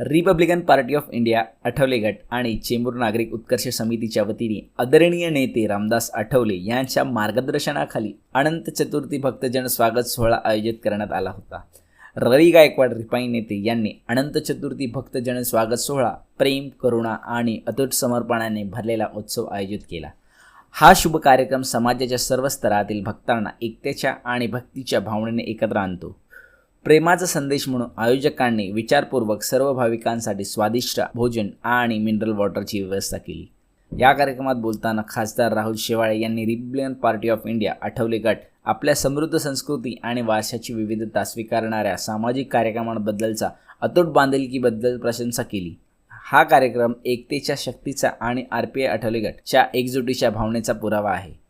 Republican Party of India Athawale गट आणि चेंबूर नागरिक उत्कर्ष समितीच्या वतीने आदरणीय नेते रामदास आठवले यांच्या मार्गदर्शनाखाली अनंत चतुर्थी भक्तजन स्वागत सोहळा आयोजित करण्यात आला होता. रवी गायकवाड रिपाई नेते यांनी अनंत चतुर्थी भक्तजन स्वागत सोहळा प्रेम करुणा आणि अतूट समर्पणाने भरलेला उत्सव आयोजित केला. हा शुभ कार्यक्रम समाजाच्या सर्व स्तरातील भक्तांना एकतेच्या आणि भक्तीच्या भावनेने एकत्र आणतो. प्रेमाचा संदेश म्हणून आयोजकांनी विचारपूर्वक सर्व भाविकांसाठी स्वादिष्ट भोजन आणि मिनरल वॉटरची व्यवस्था केली. या कार्यक्रमात बोलताना खासदार राहुल शेवाळे यांनी Republican Party of India Athawale गट आपल्या समृद्ध संस्कृती आणि वारशाची विविधता स्वीकारणाऱ्या सामाजिक कार्यक्रमांबद्दलचा अतूट बांधिलकीबद्दल प्रशंसा केली. हा कार्यक्रम एकतेच्या शक्तीचा आणि आर पी आय आठवले गटच्या एकजुटीच्या भावनेचा पुरावा आहे.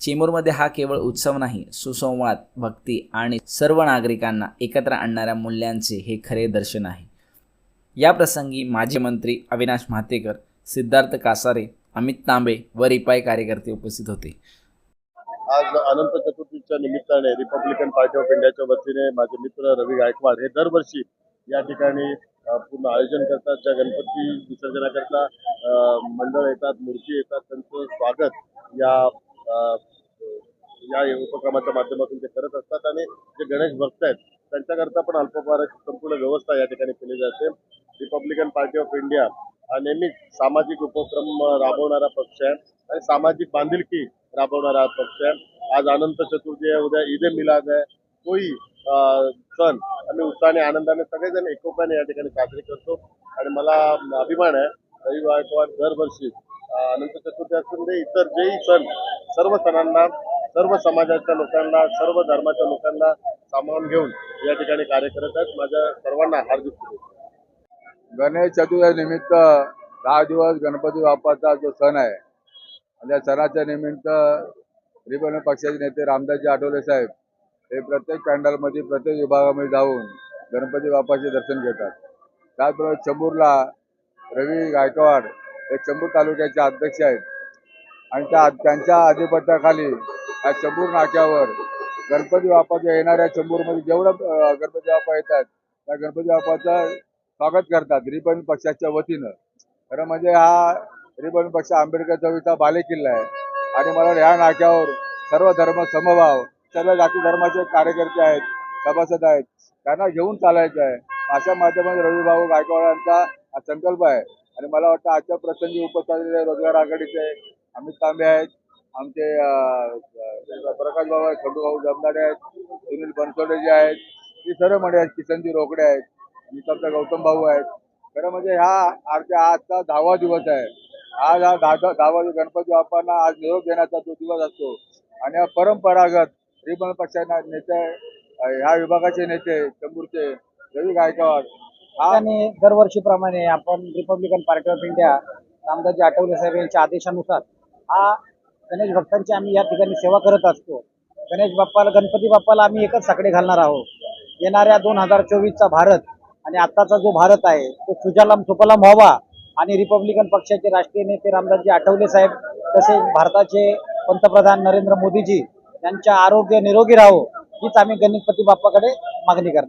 चेंबूरमध्ये हा केवळ उत्सव नाही सुसंवाद भक्ती आणि सर्व नागरिकांना एकत्र आणणाऱ्या मूल्यांचे हे खरे दर्शन आहे. या प्रसंगी माजी मंत्री अविनाश म्हातेकर सिद्धार्थ कासारे अमित तांबे व रिपाई कार्यकर्ते उपस्थित होते. आज अनंत चतुर्थीच्या निमित्ताने रिपब्लिकन पार्टी ऑफ इंडियाच्या वतीने माझे मित्र रवी गायकवाड हे दरवर्षी या ठिकाणी पूर्ण आयोजन करतात. ज्या गणपती विसर्जनाकरता मंडळ येतात मूर्ती येतात त्यांचं स्वागत या या उपक्रमाच्या माध्यमातून ते करत असतात आणि जे गणेश भक्त आहेत त्यांच्याकरता पण अल्पहाराची संपूर्ण व्यवस्था या ठिकाणी केली जाते. रिपब्लिकन पार्टी ऑफ इंडिया हा नेहमीच सामाजिक उपक्रम राबवणारा पक्ष आहे आणि सामाजिक बांधिलकी राबवणारा पक्ष आहे. आज अनंत चतुर्थी आहे उद्या ईद ए मिलाद आहे. तोही सण आम्ही उत्साहाने आनंदाने सगळेजण एकोप्याने या ठिकाणी साजरे करतो. आणि मला अभिमान आहे रवी गायकवाड दरवर्षी अनंत चतुर्थी असून इतर जेही सण सर्व सणांना सर्व समाजाच्या लोकांना सर्व धर्माच्या लोकांना सामावून घेऊन या ठिकाणी कार्य करत आहेत. माझ्या सर्वांना हार्दिक गणेश चतुर्थी निमित्त दहा दिवस गणपती बाप्पाचा जो सण आहे त्या सणाच्या निमित्त रिपब्लिक पक्षाचे नेते रामदासजी आठवले साहेब हे प्रत्येक पॅन्डलमध्ये प्रत्येक विभागामध्ये जाऊन गणपती बाप्पाचे दर्शन घेतात. त्याचबरोबर चंबूरला रवी गायकवाड हे चंबूर तालुक्याचे अध्यक्ष आहेत. आणि त्या त्यांच्या अधिपत्याखाली या चंबूर नाक्यावर गणपती बाप्पाच्या येणाऱ्या चंबूरमध्ये जेवढं गणपती बाप्पा येतात त्या गणपती बाप्पाचं स्वागत करतात रिपन पक्षाच्या वतीनं. खरं म्हणजे हा रिपन पक्ष आंबेडकर चौकीचा बालेकिल्ला आहे. आणि मला ह्या नाक्यावर सर्व धर्म समभाव सर्व जाती धर्माचे कार्यकर्ते आहेत सभासद आहेत त्यांना घेऊन चालायचं आहे. अशा माध्यमातून रविभाऊ गायकवाडांचा हा संकल्प आहे. आणि मला वाटतं आजच्या प्रसंगी उपस्थित रोजगार आघाडीचे अमित तांबे आहेत आमचे प्रकाश बाबा खंडूभाऊ जमदाडे आहेत सुनील बनसोडे जे आहेत ती सर्व मंडळी आहेत किसनजी रोकडे आहेत आणि गौतम भाऊ आहेत. खरं म्हणजे ह्या आजच्या आजचा दहावा दिवस आहे. आज हा दहा दहावा दिवस गणपती बाप्पांना आज निरोप देण्याचा जो दिवस असतो आणि हा परंपरागत रिपब्लिकन पक्षाच्या नेते ह्या विभागाचे नेते चंबूरचे रवी गायकवाड आणि दरवर्षीप्रमाणे आपण Republican Party of India Ramdasji Athawale साहेब यांच्या आदेशानुसार हा गणेश भक्तांची आम्ही या ठिकाणी सेवा करत असतो. गणेश बाप्पाला गणपती बाप्पाला आम्ही एकच साकडे घालणार आहोत. येणाऱ्या दोन हजार चोवीसचा भारत आणि आत्ताचा जो भारत आहे तो सुजालाम सुपलाम व्हावा आणि रिपब्लिकन पक्षाचे राष्ट्रीय नेते रामदासजी आठवले साहेब तसेच भारताचे पंतप्रधान नरेंद्र मोदीजी यांच्या आरोग्य निरोगी राहो हीच आम्ही गणपती बाप्पाकडे मागणी करतो